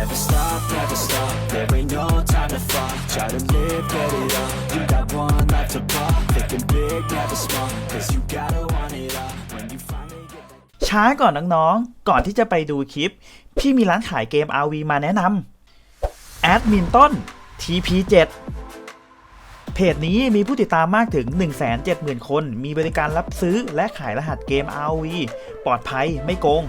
Never stop, never stop. There ain't no time to fall. Try to live, get it up. You got one life to pop. Thinking big, never small. Cause you gotta want it all. When you finally get that. ช้าก่อนน้องๆ ก่อนที่จะไปดูคลิป พี่มีร้านขายเกม RV มาแนะนำแอดมินต้น TP7 เพจนี้มีผู้ติดตามมากถึง 170,000 คน มีบริการรับซื้อและขายรหัสเกม RV ปลอดภัยไม่โกง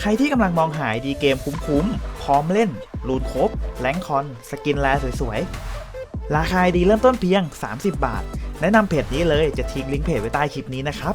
ใครที่กำลังมองหาดีเกมคุ้มๆ พร้อมเล่น รูดครบ แลงคอน สกินแลสวยๆ ราคาดีเริ่มต้นเพียง 30 บาท แนะนำเพจนี้เลยจะทิ้งลิงก์เพจไว้ใต้คลิปนี้นะครับ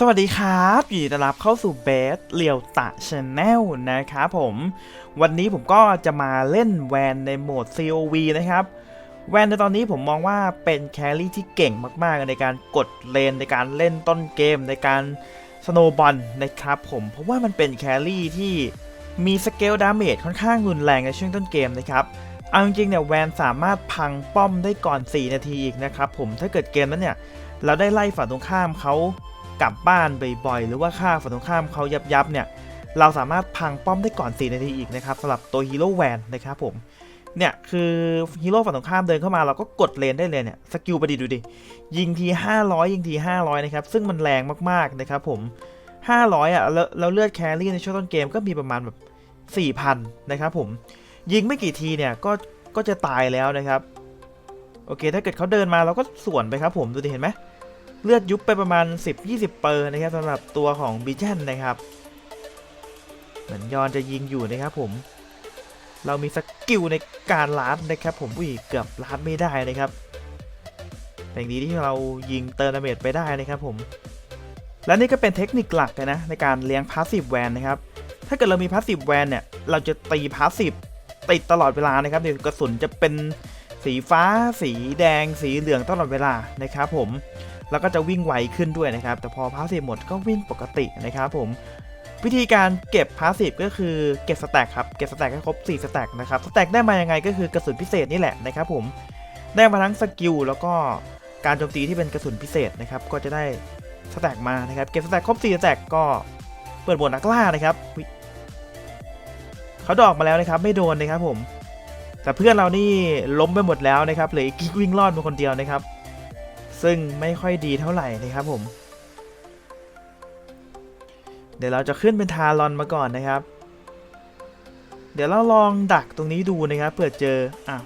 สวัสดีครับยินดีต้อนรับเข้าสู่เบสเลียวตะชาแนลนะครับผม วันนี้ผมก็จะมาเล่นแวนในโหมด COV นะครับ แวนในตอนนี้ผมมองว่าเป็นแครี่ที่เก่งมากๆ ในการกดเลนในการเล่นต้นเกมในการสโนบอลนะครับผม เพราะว่ามันเป็นแครี่ที่มีสเกลดาเมจค่อนข้างรุนแรงในช่วงต้นเกมนะครับเอาจริงๆเนี่ยแวนสามารถพังป้อมได้ก่อน 4 นาทีอีกนะครับผมถ้าเกิดเกมนั้นเนี่ยเราได้ไล่ฝั่งตรงข้ามเขา กลับบ้านบ่อยๆ หรือว่าฆ่าฝั่งตรงข้ามเขายับๆเนี่ย เราสามารถพังป้อมได้ก่อน 4 นาทีอีกนะครับสำหรับตัวฮีโร่แวนนะครับผม เนี่ยคือฮีโร่ฝั่งตรงข้ามเดินเข้ามาเราก็กดเลนได้เลยเนี่ยสกิลประดิษฐ์ดูดิ ยิงที 500 ยิงที 500 นะครับ ซึ่งมันแรงมากๆนะครับผม 500อะแล้วแล้วเลือดแครี่ในช่วงต้นเกมก็มีประมาณแบบ4,000 นะครับผม ยิงไม่กี่ทีเนี่ยก็ก็จะตายแล้วนะครับ โอเค ถ้าเกิดเขาเดินมาเราก็สวนไปครับผม ดูดิเห็นไหม เลือดยุบไปประมาณ 10-20 เปอร์นะครับสำหรับตัวของบิเจนนะครับ เหมือนยอนจะยิงอยู่นะครับผม เรามีสกิลในการลาดนะครับ ผมอุ้ยเกือบลาดไม่ได้นะครับแต่ย่างดีที่เรายิงเติร์นาเมจไปได้นะครับผม และนี่ก็เป็นเทคนิคหลักนะ ในการเลี้ยงพาสซีฟแวนนะครับ ถ้าเกิดเรามีพาสซีฟแวนเนี่ย เราจะตีพาสซีฟติดตลอดเวลานะครับเดี๋ยวกระสุนจะเป็นสีฟ้า สีแดง สีเหลืองตลอดเวลานะครับผม แล้วก็จะวิ่งไวขึ้นด้วยนะครับ แต่พอพาสซีฟหมดก็วิ่งปกตินะครับผมวิธีการเก็บพาสซีฟก็คือเก็บสแต็กครับ เก็บสแต็กให้ครบ 4 สแต็กนะครับ สแต็กได้มายังไงก็คือกระสุนพิเศษนี่แหละนะครับผม ได้มาทั้งสกิลแล้วก็การโจมตีที่เป็นกระสุนพิเศษนะครับ ก็จะได้สแต็กมานะครับ เก็บสแต็กครบ 4 สแต็กก็เปิดบทนักล่านะครับ เขาดอกมาแล้วนะครับ ไม่โดนนะครับผม แต่เพื่อนเรานี่ล้มไปหมดแล้วนะครับ เหลือกิ๊กวิ่งรอดมาคนเดียวนะครับ ซึ่งไม่ค่อยดีเท่าไหร่นะครับผม เดี๋ยวเราจะขึ้นเป็นทารอนมาก่อนนะครับ เดี๋ยวเราลองดักตรงนี้ดูนะครับเผื่อเจออ้าว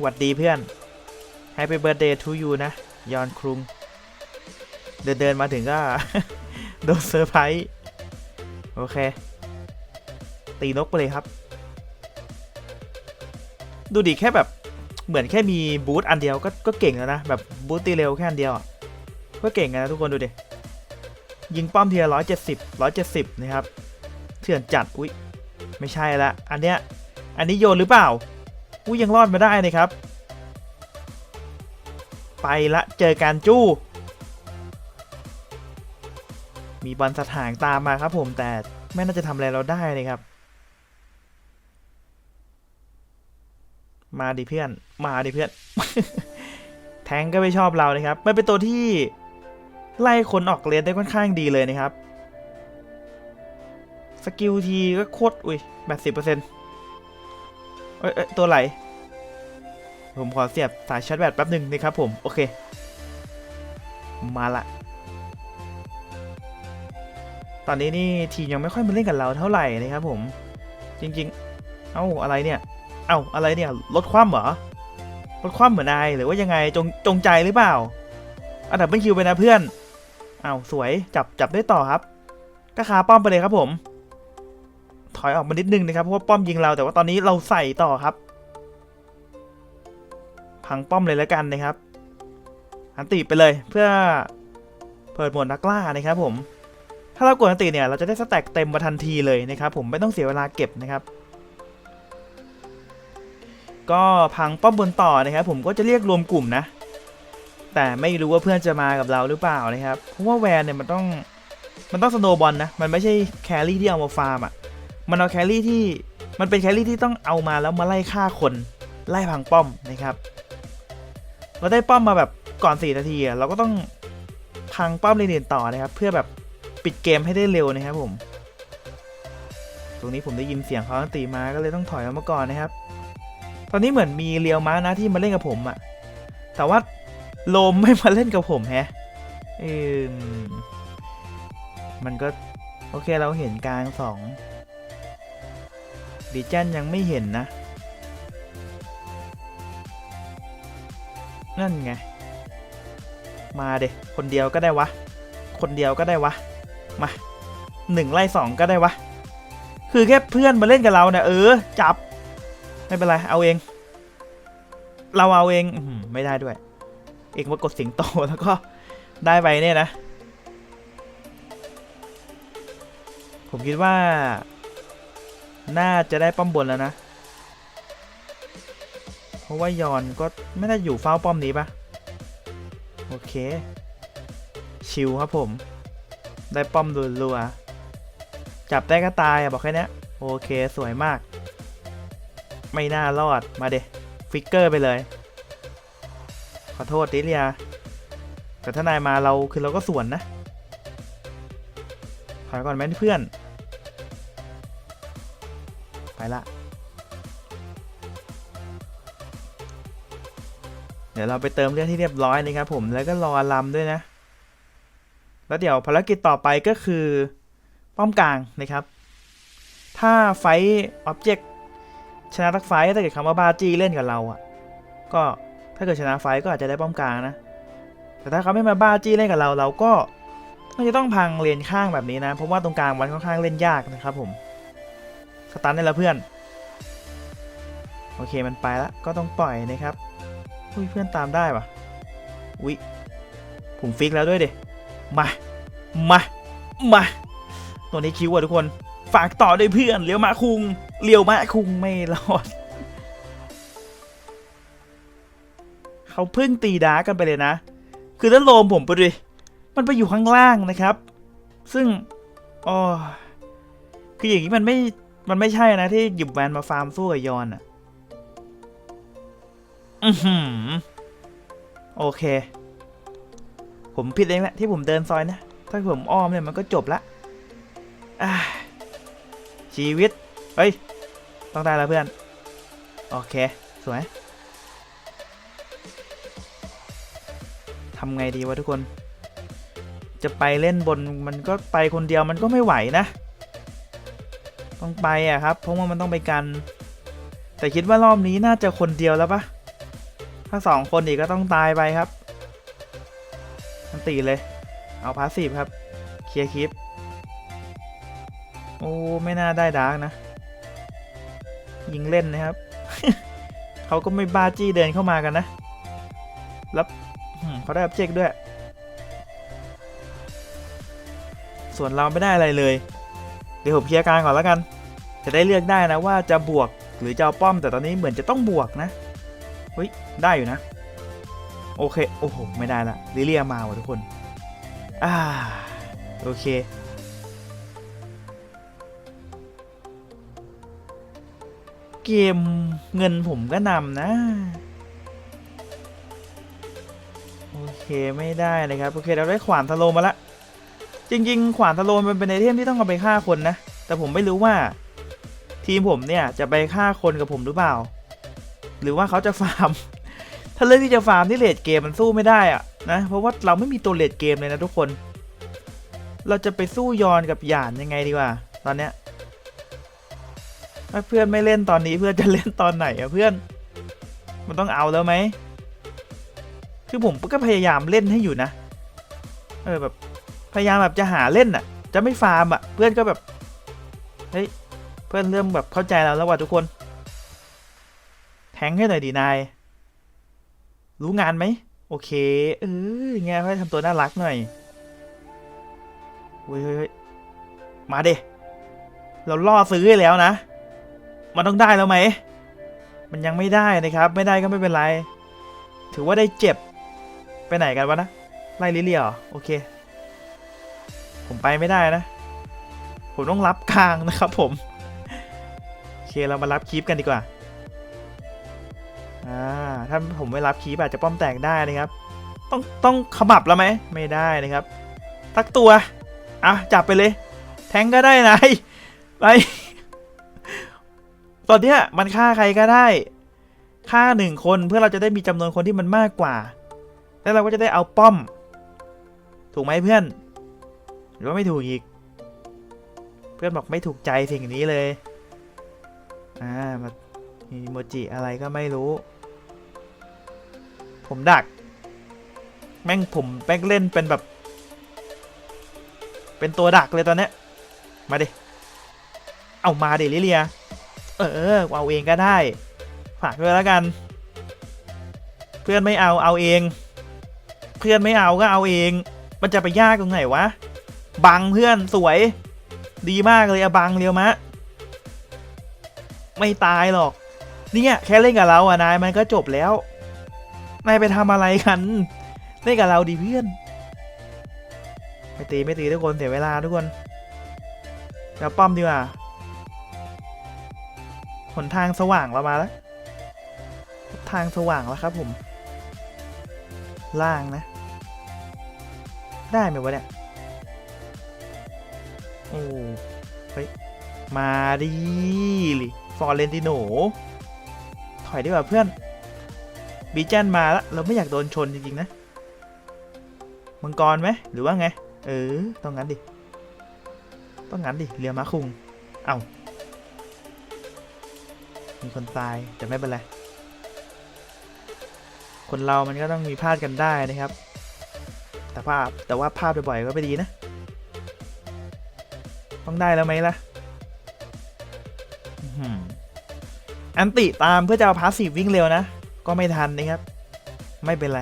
หวัดดีเพื่อน Happy Birthday to you นะ ยอนครุง เดินเดินมาถึงก็ โดนเซอร์ไพรส์โอเค ตีนกไปเลยครับ ดูดิแค่แบบ เหมือนแค่มีบูทอันเดียวก็ก็เก่งแล้วนะแบบบูทตีเร็วแค่อันเดียวก็เก่งนะทุกคนดูดิยิงป้อมทีละร้อยเจ็ดสิบร้อยเจ็ดสิบนะครับเถื่อนจัดอุ๊ยไม่ใช่ละอันเนี้ยอันนี้โยนหรือเปล่าอุ้ยยังรอดมาได้นะครับ ไปละเจอการจู้ มีบอลสถานตามมาครับผมแต่ไม่น่าจะทำอะไรเราได้เลยครับ มาดิเพื่อน มาดิเพื่อน แทงก็ไม่ชอบเรานะครับ มันเป็นตัวที่ไล่คนออกเลนได้ค่อนข้างดีเลยนะครับ สกิลทีก็โคตร อุ้ยแปดสิบเปอร์เซ็นต์เอ้ยตัวไหล ผมขอเสียบสายชาร์จแบตแป๊บหนึ่งนะครับผม โอเค มาละ ตอนนี้นี่ทีมยังไม่ค่อยมาเล่นกับเราเท่าไหร่นะครับผม จริง ๆ เอ้าอะไรเนี่ย เอ้าอะไรเนี่ยลดความเหรอลดความเหมือนนายหรือว่ายังไงจงจงใจหรือเปล่า อันดับเบิลคิวไปนะเพื่อนเอ้าสวยจับจับได้ต่อครับ ก็คาป้อมไปเลยครับผม ถอยออกมานิดนึงนะครับเพราะว่าป้อมยิงเราแต่ว่าตอนนี้เราใส่ต่อครับ พังป้อมเลยแล้วกันนะครับ อันติไปเลยเพื่อเปิดหมดนักล่านะครับผมถ้าเรากดอันติเนี่ยเราจะได้สแต็กเต็มมาทันทีเลยนะครับผมไม่ต้องเสียเวลาเก็บนะครับ ก็พังป้อมบนต่อนะครับ ผมก็จะเรียกรวมกลุ่มนะ แต่ไม่รู้ว่าเพื่อนจะมากับเราหรือเปล่านะครับ เพราะว่าแวนเนี่ยมันต้องมันต้องสโนบอลนะ มันไม่ใช่แครี่ที่เอามาฟาร์มอะ มันเอาแครี่ที่มันเป็นแครี่ที่ต้องเอามาแล้วมาไล่ฆ่าคน ไล่พังป้อมนะครับ เราได้ป้อมมาแบบก่อน 4 นาทีเราก็ต้องพังป้อมเลนๆต่อนะครับ เพื่อแบบปิดเกมให้ได้เร็วนะครับผม ตรงนี้ผมได้ยินเสียงเขาตีมาก็เลยต้องถอยออกมาก่อนนะครับ ตอนนี้เหมือนมีเรียวม้านะที่มาเล่นกับผมอะแต่ว่าโลมไม่มาเล่นกับผมแฮะเอมมันก็ โอเคเราเห็นกลางสองดิจันยังไม่เห็นนะ นั่นไง มาเด็คนเดียวก็ได้วะ คนเดียวก็ได้วะ มาหนึ่งไล่สองก็ได้วะ คือแค่เพื่อนมาเล่นกับเราเนี่ยเออ จับ ไม่เป็นไร เอาเอง เราเอาเองอืไม่ได้ด้วย เอกมากดสิงโตแล้วก็ได้ไปเนี่ยนะ ผมคิดว่า น่าจะได้ป้อมบนแล้วนะ เพราะว่ายอนก็ไม่ได้อยู่เฝ้าป้อมนี้ปะโอเค ชิลครับผม ได้ป้อมรัวๆจับได้ก็ตายอะบอกแค่นี้โอเคสวยมาก ไม่น่ารอดมาเดฟิกเกอร์ไปเลย ขอโทษดิเลียแต่ถ้านายมาเราคือเราก็สวนนะ ถอยก่อนไหมเพื่อน ไปละ เดี๋ยวเราไปเติมเลือดที่เรียบร้อยนะครับผมแล้วก็รอลำด้วยนะ แล้วเดี๋ยวภารกิจต่อไปก็คือ ป้อมกลางนะครับ ถ้าไฟออบเจกต์ ชนะทักไฟถ้าเกิดคำว่าบาจีเล่นกับเราอะ่ะ ก็ถ้าเกิดชนะไฟก็อาจจะได้ป้อมกลางนะ แต่ถ้าเขาไม่มาบ้าจี้เล่นกับเราเราก็จะต้องพังเลนข้างแบบนี้นะ เพราะว่าตรงกลางมันค่อนข้างเล่นยากนะครับผม สตันได้แล้วเพื่อน โอเคมันไปแล้วก็ต้องปล่อยนะครับอุ้ยเพื่อนตามได้ปะอุ้ยผมฟิกแล้วด้วยเดมา มา มา ตัวนี้คิวอะทุกคน ฝากต่อด้วยเพื่อนเลี้ยวมาคุง เลี้ยวมาคุงไม่รอดเขาเพิ่งตีดาร์กันไปเลยนะ คือถ้าโลมผมไปดิมันไปอยู่ข้างล่างนะครับ ซึ่งอ๋อคืออย่างนี้มันไม่ มันไม่ใช่นะที่หยิบแวนมาฟาร์มสู้กับยอนอะอือหือโอเค ผมผิดเองแหละที่ผมเดินซอยนะ ถ้าผมอ้อมเนี่ยมันก็จบละอ่าชีวิต เฮ้ย ต้องได้แล้วเพื่อน โอเค สวยทำไงดีวะทุกคน จะไปเล่นบนมันก็ไปคนเดียวมันก็ไม่ไหวนะ ต้องไปอะครับ เพราะว่ามันต้องไปกัน แต่คิดว่ารอบนี้น่าจะคนเดียวแล้วปะถ้าสองคนอีกก็ต้องตายไปครับมันตีเลย เอาพาสซีฟครับ เคลียร์คลิป โอ้ ไม่น่าได้ดาร์กนะ ยิงเล่นนะครับ เขาก็ไม่บ้าจี้เดินเข้ามากันนะ แล้วเขาได้อัพเจกด้วย ส่วนเราไม่ได้อะไรเลย เดี๋ยวผมเคลียร์กางก่อนแล้วกัน จะได้เลือกได้นะว่าจะบวกหรือจะเอาป้อมแต่ตอนนี้เหมือนจะต้องบวกนะเฮ้ยได้อยู่นะ โอเค โอ้โห ไม่ได้ละลิเลียมาว่ะทุกคน อ่า โอเค เกมเงินผมก็นำนะ โอเคไม่ได้เลยครับ โอเคเราได้ขวานทะโลมาละ จริง ๆ ขวานทะโลมันเป็นไอเทมที่ต้องเอาไปฆ่าคนนะ แต่ผมไม่รู้ว่า ทีมผมเนี่ยจะไปฆ่าคนกับผมหรือเปล่า หรือว่าเขาจะฟาร์ม ถ้าเลือกที่จะฟาร์มที่เลดเกมมันสู้ไม่ได้อะนะ เพราะว่าเราไม่มีตัวเลดเกมเลยนะทุกคน เราจะไปสู้ยอนกับหยานยังไงดีกว่าตอนเนี้ย ถ้าเพื่อนไม่เล่นตอนนี้เพื่อนจะเล่นตอนไหนอะเพื่อน มันต้องเอาแล้วไหม คือผมก็พยายามเล่นให้อยู่นะ เออแบบพยายามแบบจะหาเล่นอะจะไม่ฟาร์มอะเพื่อนก็แบบ เฮ้ย เพื่อนเริ่มแบบเข้าใจเราแล้วว่ะทุกคน แทงให้หน่อยดีนาย รู้งานไหม โอเค เออไงให้ทำตัวน่ารักหน่อยเฮ้ยเฮ้ยมาเดเราล่อซื้อแล้วนะ มันต้องได้แล้วไหม มันยังไม่ได้นะครับ ไม่ได้ก็ไม่เป็นไร ถือว่าได้เจ็บ ไปไหนกันวะนะ ไล่ลิเลียอโอเค ผมไปไม่ได้นะ ผมต้องรับกลางนะครับผม โอเคเรามารับคีปกันดีกว่า อ่า ถ้าผมไม่รับคีปอาจจะป้อมแตกได้นะครับ ต้องต้องขมับแล้วไหม ไม่ได้นะครับ ตักตัว อะจับไปเลย แทงก็ได้นายไป ตอนเนี้ยมันฆ่าใครก็ได้ฆ่าหนึ่งคนเพื่อเราจะได้มีจำนวนคนที่มันมากกว่า แล้วเราก็จะได้เอาป้อม ถูกไหมเพื่อน หรือว่าไม่ถูกอีก เพื่อนบอกไม่ถูกใจสิ่งนี้เลย อ่ามามีโมจิอะไรก็ไม่รู้ ผมดัก แม่งผมแม่งเล่นเป็นแบบ เป็นตัวดักเลยตอนเนี้ยมาดิ เอามาดิลิเลีย เออเอาเองก็ได้ ฝากด้วยแล้วกัน เพื่อนไม่เอาเอาเอง เพื่อนไม่เอาก็เอาเอง มันจะไปยากตรงไหนวะ บังเพื่อนสวย ดีมากเลยอะบังเรียวมะ ไม่ตายหรอก เนี่ยแค่เล่นกับเราอะนายมันก็จบแล้ว นายไปทำอะไรกันเล่นกับเราดีเพื่อน ไม่ตีไม่ตีทุกคนเสียเวลาทุกคนเดี๋ยวป้อมดีกว่า นทางสว่างเรามาแล้ว ทางสว่างแล้วครับผม ล่างนะ ได้ไหมวะเนี่ย โอ้เฮ้ย มาดีลิฟอร์เรนติโน ถอยดีกว่าเพื่อน บีแจนมาแล้ว เราไม่อยากโดนชนจริง ๆ นะ มังกรไหม หรือว่าไง เออ ต้องงั้นดิ ต้องงั้นดิ เรียมาคุง เอา มีคนตายแต่ไม่เป็นไร คนเรามันก็ต้องมีพลาดกันได้นะครับ แต่ภาพแต่ว่าพลาดบ่อยๆก็ไม่ดีนะ ต้องได้แล้วไหมล่ะอันติตามเพื่อจะเอาพาสซีฟวิ่งเร็วนะ ก็ไม่ทันนะครับ ไม่เป็นไร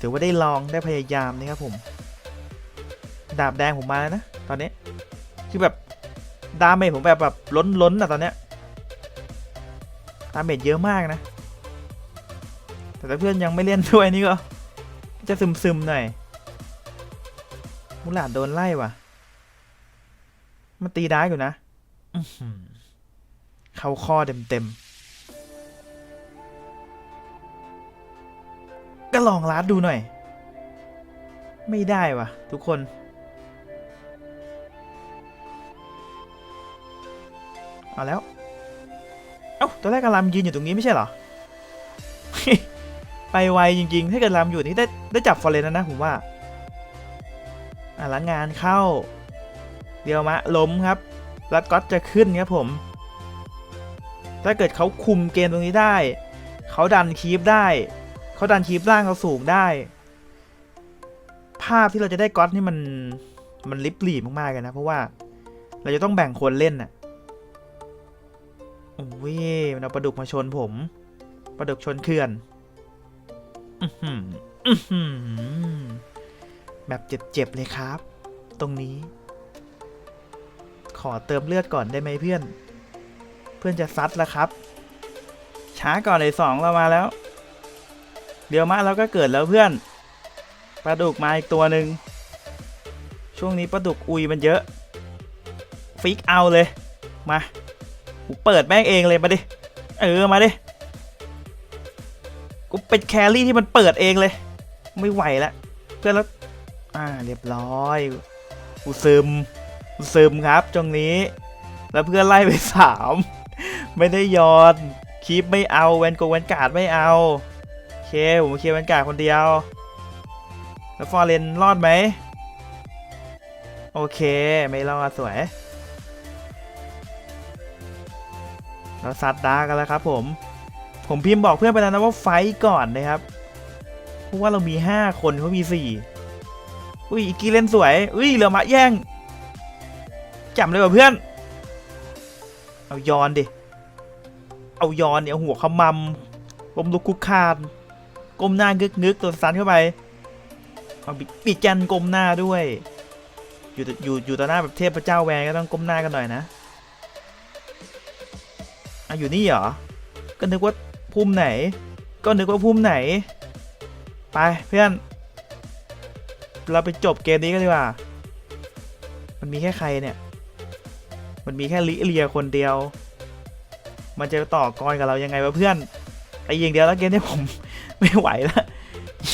ถือว่าได้ลองได้พยายามนะครับผม ดาบแดงผมมาแล้วนะ ตอนนี้ คือแบบดาเมจผมแบบแบบล้นล้นอะตอนเนี้ย ดาเมจเยอะมากนะ แต่ถ้าเพื่อนยังไม่เล่นด้วยนี่ก็ จะซึมๆหน่อย มูหลาดโดนไล่ว่ะ มันตีได้อยู่นะเข้าข้อเต็มเต็มๆก็ลองลัดดูหน่อย ไม่ได้ว่ะ ทุกคนเอาแล้ว เอ้าตอนแรกกำลังยืนอยู่ตรงนี้ไม่ใช่เหรอ ไปไวจริง ๆ ถ้าเกิดลำอยู่นี่ได้ได้จับฟอร์เรนแล้วนะผมว่า อะล้วงานเข้า เดียวมะล้มครับแล้วก็จะขึ้นครับผม ถ้าเกิดเขาคุมเกมตรงนี้ได้ เขาดันคีฟได้ เขาดันคีฟล่างเขาสูงได้ ภาพที่เราจะได้ก๊อตนี่มันมันลิบหลีมากๆเลยนะ เพราะว่า เราจะต้องแบ่งคนเล่นน่ะ โอ้ยมันเอาปลาดุกมาชนผมปลาดุกชนเขื่อนแบบเจ็บๆเลยครับ ตรงนี้ ขอเติมเลือดก่อนได้ไหมเพื่อน เพื่อนจะซัดแล้วครับ ช้าก่อนเลยสองเรามาแล้ว เดี๋ยวมาเราก็เกิดแล้วเพื่อนปลาดุกมาอีกตัวหนึ่งช่วงนี้ปลาดุกอุยมันเยอะ ฟิกเอาเลย มา กูเปิดแม่งเองเลยมาดิ เออมาดิ กูเป็นแครี่ที่มันเปิดเองเลย ไม่ไหวแล้วเพื่อนแล้ว อ่าเรียบร้อย กูซึม กูซึมครับตรงนี้ แล้วเพื่อนไล่ไปสาม ไม่ได้ยอดคีปไม่เอาแวนโกแวนการ์ดไม่เอาโอเคผมเคลียร์แวนการ์ดคนเดียว แล้วฟอร์เรนรอดไหม โอเค ไม่รอดสวย เราซัดดาร์กันแล้วครับผม ผมพิมพ์บอกเพื่อนไปแล้วนะว่าไฟก่อนนะครับ เพราะว่าเรามี 5 คนเขามี 4 อุ้ยอีกกี้เล่นสวย อุ้ยเหลือมาแย่งจับเลยว่ะเพื่อน เอายอนดิ เอายอนเนี่ยเอาหัวขมำล้มลุกคุกคานก้มหน้างึกงึกตัวซันเข้าไป เอาปิดจันก้มหน้าด้วย อยู่อยู่อยู่ต่อหน้าแบบเทพเจ้าแวนก็ต้องก้มหน้ากันหน่อยนะ อะอยู่นี่เหรอ ก็นึกว่าพุ่มไหน ก็นึกว่าพุ่มไหน ไปเพื่อน เราไปจบเกมนี้กันดีกว่า มันมีแค่ใครเนี่ย มันมีแค่ลิเลียคนเดียว มันจะต่อกรกับเรายังไงวะเพื่อนไอ้ยิงเดียวแล้วเกมนี้ผมไม่ไหวแล้ว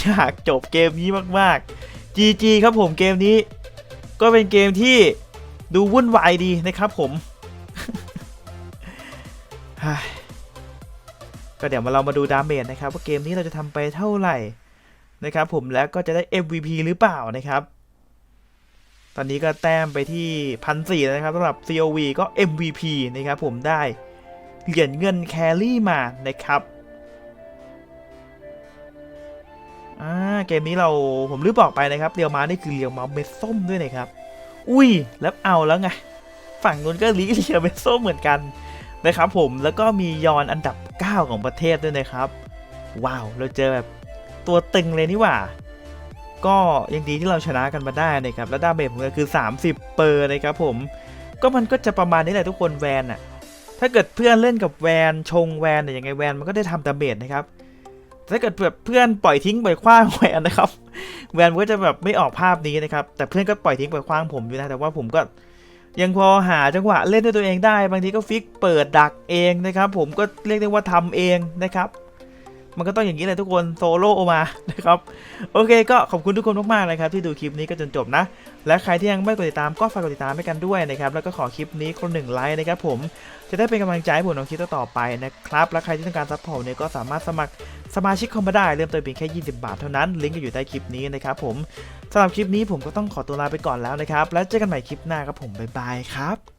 อยากจบเกมนี้มากๆ GG ครับผมเกมนี้ ก็เป็นเกมที่ดูวุ่นวายดีนะครับผม ก็เดี๋ยวมาเรามาดูดาเมจนะครับว่าเกมนี้เราจะทำไปเท่าไหร่นะครับผมแล้วก็จะได้ MVP หรือเปล่านะครับ ตอนนี้ก็แต้มไปที่พันสี่นะครับสำหรับ COV ก็ MVP นะครับผมได้เหรียญเงินแครี่มานะครับอ่าเกมนี้เราผมลืมบอกไปนะครับเรียวมานี่คือเรียวมาเม็ดส้มด้วยนะครับ อุ้ยแล้วเอาแล้วไง ฝั่งนู้นก็ลีเรียวเม็ดส้มเหมือนกัน นะครับผมแล้วก็มียอนอันดับ 9 ของประเทศด้วยนะครับ ว้าว เราเจอแบบตัวตึงเลยนี่หว่า ก็ยังดีที่เราชนะกันมาได้นะครับแล้วดาเมจผมก็คือ 30 เปอร์นะครับผมก็มันก็จะประมาณนี้แหละทุกคนแวนอะถ้าเกิดเพื่อนเล่นกับแวนชงแวนเนี่ยยังไงแวนมันก็ได้ทำดาเมจนะครับถ้าเกิดแบบเพื่อนปล่อยทิ้งปล่อยคว้างแวนนะครับ แวนก็จะแบบไม่ออกภาพนี้นะครับ แต่เพื่อนก็ปล่อยทิ้งปล่อยคว้างผมอยู่นะ แต่ว่าผมก็ ยังพอหาจังหวะเล่นด้วยตัวเองได้ บางทีก็ฟิกเปิดดักเองนะครับ ผมก็เรียกได้ว่าทำเองนะครับมันก็ต้องอย่างนี้เลยทุกคนโซโล่มานะครับ โอเคก็ขอบคุณทุกคนมากๆนะครับที่ดูคลิปนี้ก็จนจบนะ และใครที่ยังไม่กดติดตามก็ฝากกดติดตามให้กันด้วยนะครับ แล้วก็ขอคลิปนี้คนหนึ่งไลค์นะครับผมจะได้เป็นกำลังใจให้ผมทำคลิปต่อไปนะครับ และใครที่ต้องการซัพพอร์ตเนี่ยก็สามารถสมัครสมาชิกคอมมาได้เริ่มต้นเพียงแค่ 20 บาทเท่านั้นลิงก์ก็อยู่ใต้คลิปนี้นะครับผม สำหรับคลิปนี้ผมก็ต้องขอตัวลาไปก่อนแล้วนะครับ แล้วเจอกันใหม่คลิปหน้าครับผมบ๊ายบายครับ